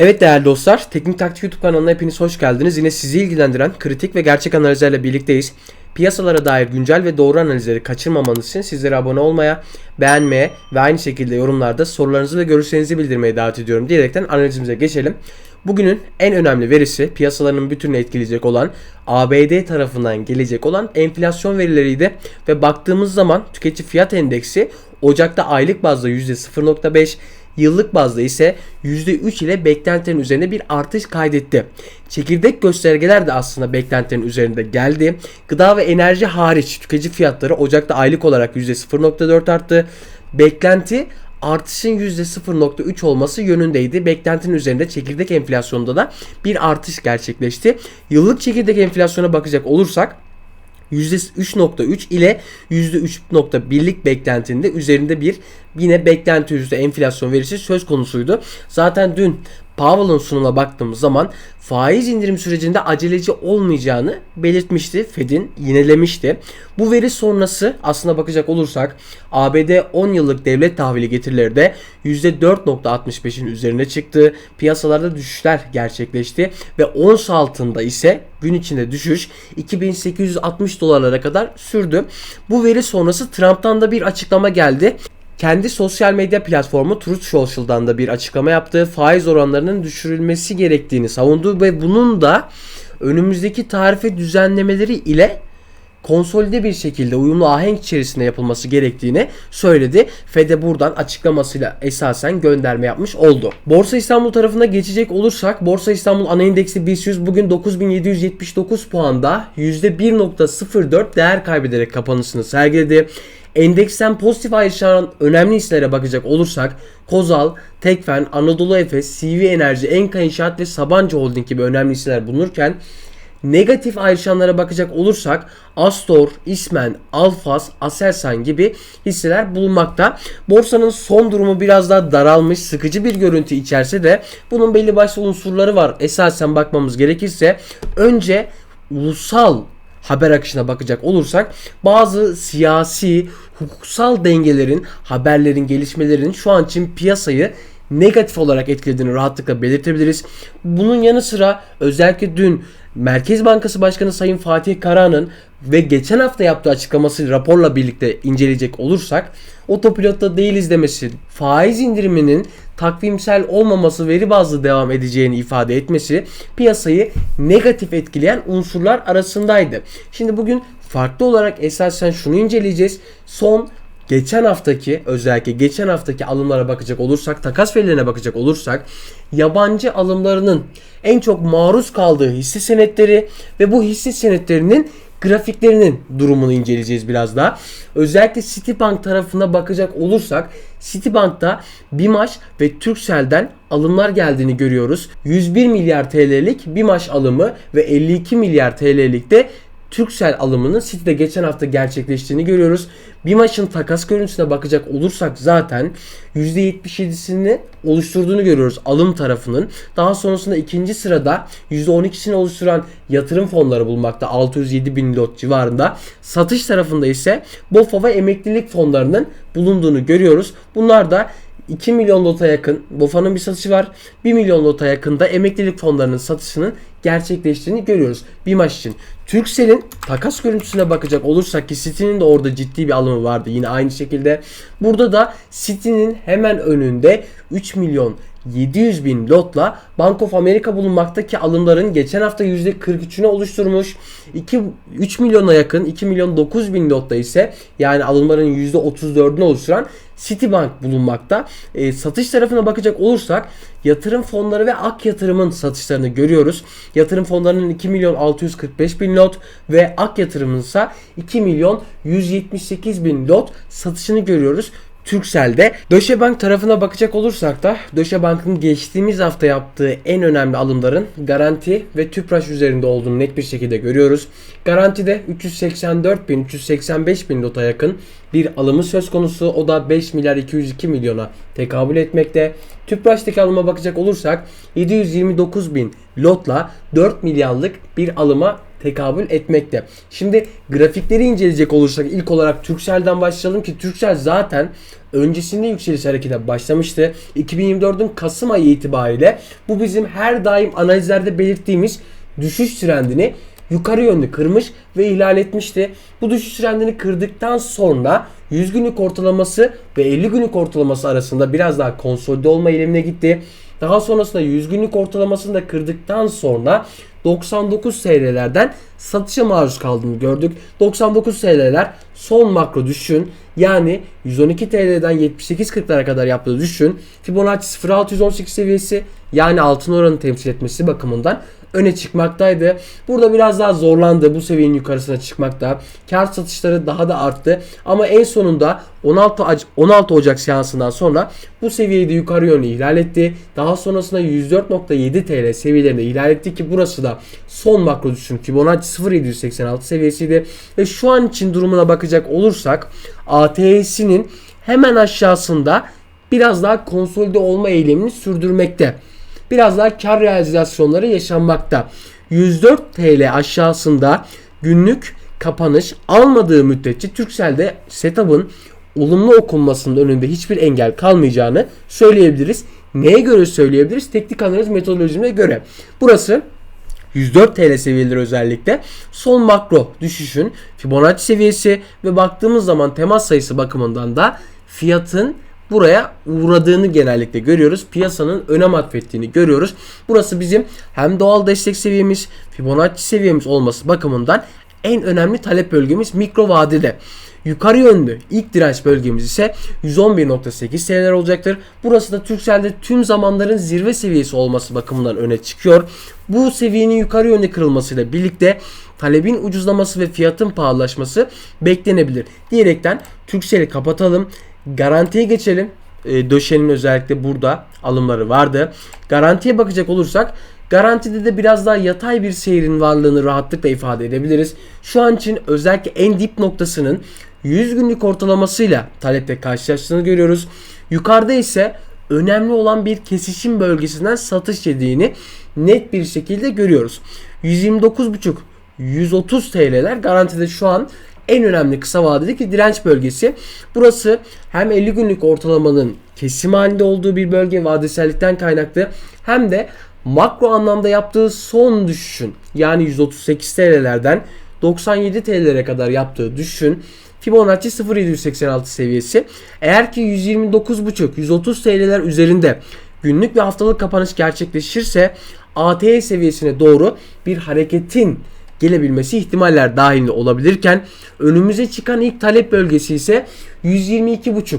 Evet değerli dostlar, Teknik Taktik YouTube kanalına hepiniz hoş geldiniz. Yine sizi ilgilendiren kritik ve gerçek analizlerle birlikteyiz. Piyasalara dair güncel ve doğru analizleri kaçırmamanız için sizlere abone olmaya, beğenmeye ve aynı şekilde yorumlarda sorularınızı ve görüşlerinizi bildirmeye davet ediyorum diyerekten analizimize geçelim. Bugünün en önemli verisi piyasaların bütününü etkileyecek olan ABD tarafından gelecek olan enflasyon verileriydi ve baktığımız zaman tüketici fiyat endeksi Ocak'ta aylık bazda %0.5, Yıllık bazda ise %3 ile beklentilerin üzerinde bir artış kaydetti. Çekirdek göstergeler de aslında beklentilerin üzerinde geldi. Gıda ve enerji hariç tüketici fiyatları Ocak'ta aylık olarak %0.4 arttı. Beklenti artışın %0.3 olması yönündeydi. Beklentinin üzerinde çekirdek enflasyonda da bir artış gerçekleşti. Yıllık çekirdek enflasyona bakacak olursak %3.3 ile %3.1'lik beklentinde üzerinde bir yine beklenti yüzde enflasyon verisi söz konusuydu. Zaten dün Powell'ın sunumuna baktığımız zaman faiz indirim sürecinde aceleci olmayacağını belirtmişti. Fed'in yinelemişti. Bu veri sonrası aslına bakacak olursak ABD 10 yıllık devlet tahvili getirileri de %4.65'in üzerine çıktı. Piyasalarda düşüşler gerçekleşti ve ons altında ise gün içinde düşüş 2860 dolarlara kadar sürdü. Bu veri sonrası Trump'tan da bir açıklama geldi kendi sosyal medya platformu Truth Social'dan da bir açıklama yaptı. Faiz oranlarının düşürülmesi gerektiğini savundu ve bunun da önümüzdeki tarife düzenlemeleri ile konsolide bir şekilde uyumlu ahenk içerisinde yapılması gerektiğini söyledi. Fed'e buradan açıklamasıyla esasen gönderme yapmış oldu. Borsa İstanbul tarafına geçecek olursak Borsa İstanbul ana endeksi BIST 100 bugün 9779 puanda %1.04 değer kaybederek kapanışını sergiledi. Endeksten pozitif ayrışan önemli hisselere bakacak olursak Kozal, Tekfen, Anadolu Efes, CV Enerji, Enka İnşaat ve Sabancı Holding gibi önemli hisseler bulunurken Negatif ayrışanlara bakacak olursak Astor, İsmen, Alfas, Aselsan gibi hisseler bulunmakta. Borsanın son durumu biraz daha daralmış, sıkıcı bir görüntü içerse de bunun belli başlı unsurları var. Esasen bakmamız gerekirse önce ulusal haber akışına bakacak olursak bazı siyasi, hukuksal dengelerin, haberlerin, gelişmelerin şu an için piyasayı negatif olarak etkilediğini rahatlıkla belirtebiliriz. Bunun yanı sıra özellikle dün Merkez Bankası Başkanı Sayın Fatih Karahan'ın ve geçen hafta yaptığı açıklaması raporla birlikte inceleyecek olursak otopilotta değiliz demesi, faiz indiriminin takvimsel olmaması veri bazlı devam edeceğini ifade etmesi piyasayı negatif etkileyen unsurlar arasındaydı. Şimdi bugün farklı olarak esasen şunu inceleyeceğiz. Son geçen haftaki özellikle geçen haftaki alımlara bakacak olursak takas verilerine bakacak olursak yabancı alımlarının en çok maruz kaldığı hisse senetleri ve bu hisse senetlerinin grafiklerinin durumunu inceleyeceğiz biraz daha. Özellikle Citibank tarafına bakacak olursak Citibank'ta BİMAŞ ve Turkcell'den alımlar geldiğini görüyoruz. 101 milyar TL'lik BİMAŞ alımı ve 52 milyar TL'lik de Turkcell alımının City'de geçen hafta gerçekleştiğini görüyoruz. Bir maçın takas görüntüsüne bakacak olursak zaten %77'sini oluşturduğunu görüyoruz alım tarafının. Daha sonrasında ikinci sırada %12'sini oluşturan yatırım fonları bulmakta 607 bin lot civarında. Satış tarafında ise BOFA ve emeklilik fonlarının bulunduğunu görüyoruz. Bunlar da 2 milyon lota yakın BOFA'nın bir satışı var. 1 milyon lota yakında emeklilik fonlarının satışının gerçekleştiğini görüyoruz. Bir maç için. Turkcell'in takas görüntüsüne bakacak olursak ki City'nin de orada ciddi bir alımı vardı yine aynı şekilde. Burada da City'nin hemen önünde 3 milyon 700 bin lotla Bank of America bulunmaktaki alımların geçen hafta %43'ünü oluşturmuş. 2, 3 milyona yakın 2 milyon 9 bin lotta ise yani alımların %34'ünü oluşturan Citibank bulunmakta. E, satış tarafına bakacak olursak yatırım fonları ve ak yatırımın satışlarını görüyoruz. Yatırım fonlarının 2 milyon 645 bin lot ve ak yatırımın ise 2 milyon 178 bin lot satışını görüyoruz. Turkcell'de. Döşebank tarafına bakacak olursak da Döşebank'ın geçtiğimiz hafta yaptığı en önemli alımların Garanti ve Tüpraş üzerinde olduğunu net bir şekilde görüyoruz. Garantide 384 bin 385 bin lota yakın bir alımı söz konusu. O da 5 milyar 202 milyona tekabül etmekte. Tüpraş'taki alıma bakacak olursak 729 bin lotla 4 milyarlık bir alıma tekabül etmekte. Şimdi grafikleri inceleyecek olursak ilk olarak Turkcell'den başlayalım ki Turkcell zaten öncesinde yükseliş harekete başlamıştı. 2024'ün Kasım ayı itibariyle bu bizim her daim analizlerde belirttiğimiz düşüş trendini yukarı yönlü kırmış ve ihlal etmişti. Bu düşüş trendini kırdıktan sonra 100 günlük ortalaması ve 50 günlük ortalaması arasında biraz daha konsolide olma eğilimine gitti. Daha sonrasında 100 günlük ortalamasını da kırdıktan sonra 99 TL'lerden satışa maruz kaldığını gördük. 99 TL'ler son makro düşün. Yani 112 TL'den 78.40'lara kadar yaptığı düşün. Fibonacci 0.618 seviyesi yani altın oranı temsil etmesi bakımından öne çıkmaktaydı. Burada biraz daha zorlandı bu seviyenin yukarısına çıkmakta. Kar satışları daha da arttı. Ama en sonunda 16, 16 Ocak seansından sonra bu seviyeyi de yukarı yönlü ihlal etti. Daha sonrasında 104.7 TL seviyelerinde ihlal etti ki burası da son makro düşün Fibonacci 0.786 seviyesiydi. Ve şu an için durumuna bakacak olursak ATS'inin hemen aşağısında biraz daha konsolide olma eğilimini sürdürmekte biraz daha kar realizasyonları yaşanmakta. 104 TL aşağısında günlük kapanış almadığı müddetçe Turkcell'de setup'ın olumlu okunmasının önünde hiçbir engel kalmayacağını söyleyebiliriz. Neye göre söyleyebiliriz? Teknik analiz metodolojisine göre. Burası 104 TL seviyeleri özellikle son makro düşüşün Fibonacci seviyesi ve baktığımız zaman temas sayısı bakımından da fiyatın buraya uğradığını genellikle görüyoruz. Piyasanın önem atfettiğini görüyoruz. Burası bizim hem doğal destek seviyemiz, Fibonacci seviyemiz olması bakımından en önemli talep bölgemiz mikro vadede. Yukarı yönlü ilk direnç bölgemiz ise 111.8 TL'ler olacaktır. Burası da Turkcell'de tüm zamanların zirve seviyesi olması bakımından öne çıkıyor. Bu seviyenin yukarı yönlü kırılmasıyla birlikte talebin ucuzlaması ve fiyatın pahalılaşması beklenebilir. Diyerekten Turkcell'i kapatalım. Garantiye geçelim. E, Döşen'in özellikle burada alımları vardı. Garantiye bakacak olursak garantide de biraz daha yatay bir seyrin varlığını rahatlıkla ifade edebiliriz. Şu an için özellikle en dip noktasının 100 günlük ortalamasıyla talepte karşılaştığını görüyoruz. Yukarıda ise önemli olan bir kesişim bölgesinden satış yediğini net bir şekilde görüyoruz. 129.5 130 TL'ler garantide şu an en önemli kısa vadedeki direnç bölgesi. Burası hem 50 günlük ortalamanın kesim halinde olduğu bir bölge vadesellikten kaynaklı hem de makro anlamda yaptığı son düşüşün yani 138 TL'lerden 97 TL'lere kadar yaptığı düşüşün Fibonacci 0786 seviyesi. Eğer ki 129.5 130 TL'ler üzerinde günlük ve haftalık kapanış gerçekleşirse ATE seviyesine doğru bir hareketin gelebilmesi ihtimaller dahilinde olabilirken önümüze çıkan ilk talep bölgesi ise 122,5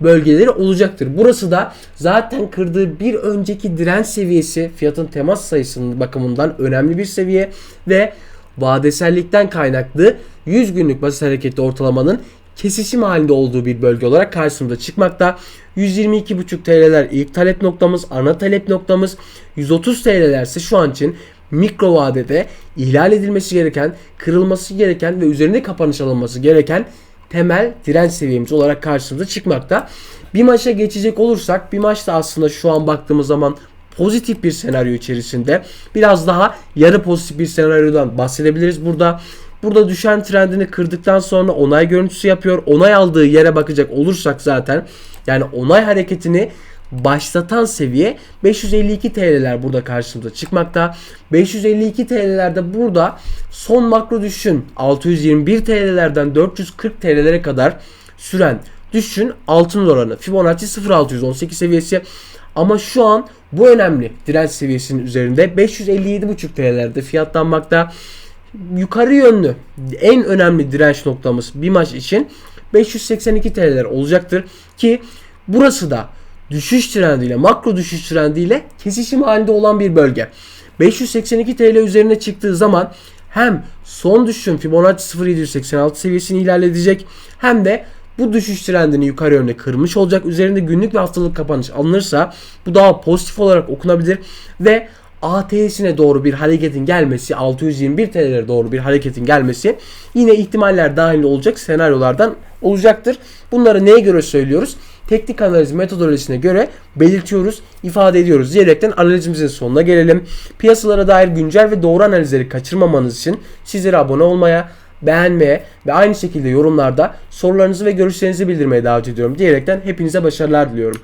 bölgeleri olacaktır. Burası da zaten kırdığı bir önceki direnç seviyesi fiyatın temas sayısının bakımından önemli bir seviye ve vadesellikten kaynaklı 100 günlük basit hareketli ortalamanın kesişim halinde olduğu bir bölge olarak karşımıza çıkmakta. 122,5 TL'ler ilk talep noktamız, ana talep noktamız. 130 TL'ler ise şu an için mikro vadede ihlal edilmesi gereken, kırılması gereken ve üzerinde kapanış alınması gereken temel direnç seviyemiz olarak karşımıza çıkmakta. Bir maça geçecek olursak bir maçta aslında şu an baktığımız zaman pozitif bir senaryo içerisinde biraz daha yarı pozitif bir senaryodan bahsedebiliriz burada. Burada düşen trendini kırdıktan sonra onay görüntüsü yapıyor. Onay aldığı yere bakacak olursak zaten yani onay hareketini başlatan seviye 552 TL'ler burada karşımıza çıkmakta. 552 TL'lerde burada son makro düşün 621 TL'lerden 440 TL'lere kadar süren düşün altın oranı Fibonacci 0618 seviyesi ama şu an bu önemli direnç seviyesinin üzerinde 557,5 TL'lerde fiyatlanmakta. Yukarı yönlü en önemli direnç noktamız bir maç için 582 TL'ler olacaktır ki burası da düşüş trendiyle, makro düşüş trendiyle kesişim halinde olan bir bölge. 582 TL üzerine çıktığı zaman hem son düşüşün Fibonacci 0786 seviyesini ilerletecek hem de bu düşüş trendini yukarı yönde kırmış olacak. Üzerinde günlük ve haftalık kapanış alınırsa bu daha pozitif olarak okunabilir ve ATS'ine doğru bir hareketin gelmesi, 621 TL'lere doğru bir hareketin gelmesi yine ihtimaller dahil olacak senaryolardan olacaktır. Bunları neye göre söylüyoruz? teknik analiz metodolojisine göre belirtiyoruz, ifade ediyoruz diyerekten analizimizin sonuna gelelim. Piyasalara dair güncel ve doğru analizleri kaçırmamanız için sizlere abone olmaya, beğenmeye ve aynı şekilde yorumlarda sorularınızı ve görüşlerinizi bildirmeye davet ediyorum diyerekten hepinize başarılar diliyorum.